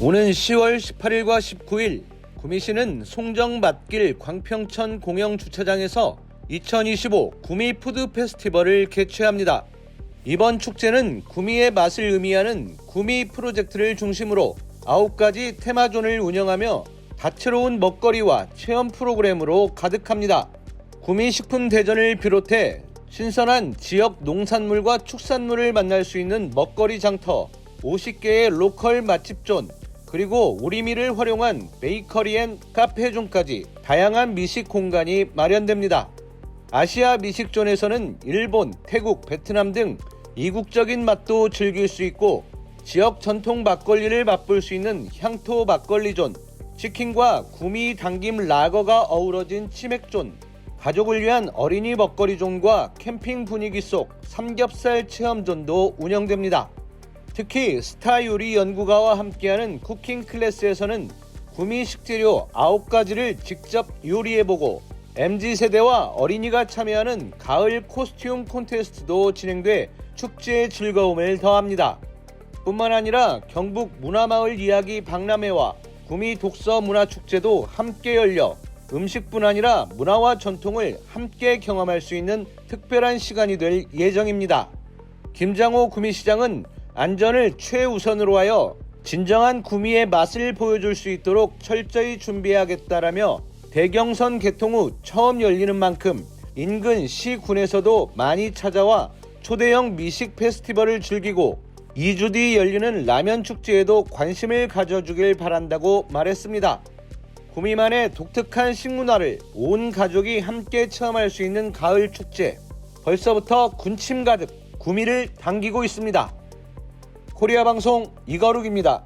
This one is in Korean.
오는 10월 18일과 19일 구미시는 송정 맛길 광평천 공영 주차장에서 2025 구미 푸드 페스티벌을 개최합니다. 이번 축제는 구미의 맛을 의미하는 구미 프로젝트를 중심으로 9가지 테마존을 운영하며 다채로운 먹거리와 체험 프로그램으로 가득합니다. 구미 식품 대전을 비롯해 신선한 지역 농산물과 축산물을 만날 수 있는 먹거리 장터, 50개의 로컬 맛집존, 그리고 우리미를 활용한 베이커리 앤 카페존까지 다양한 미식 공간이 마련됩니다. 아시아 미식존에서는 일본, 태국, 베트남 등 이국적인 맛도 즐길 수 있고 지역 전통 막걸리를 맛볼 수 있는 향토 막걸리존, 치킨과 구미 당김 라거가 어우러진 치맥존, 가족을 위한 어린이 먹거리존과 캠핑 분위기 속 삼겹살 체험존도 운영됩니다. 특히 스타 요리 연구가와 함께하는 쿠킹 클래스에서는 구미 식재료 9가지를 직접 요리해보고 MZ세대와 어린이가 참여하는 가을 코스튬 콘테스트도 진행돼 축제의 즐거움을 더합니다. 뿐만 아니라 경북 문화마을 이야기 박람회와 구미 독서 문화축제도 함께 열려 음식뿐 아니라 문화와 전통을 함께 경험할 수 있는 특별한 시간이 될 예정입니다. 김장호 구미시장은 안전을 최우선으로 하여 진정한 구미의 맛을 보여줄 수 있도록 철저히 준비하겠다라며 대경선 개통 후 처음 열리는 만큼 인근 시군에서도 많이 찾아와 초대형 미식 페스티벌을 즐기고 2주 뒤 열리는 라면 축제에도 관심을 가져주길 바란다고 말했습니다. 구미만의 독특한 식문화를 온 가족이 함께 체험할 수 있는 가을 축제. 벌써부터 군침 가득 구미를 당기고 있습니다. 코리아 방송 이거룩입니다.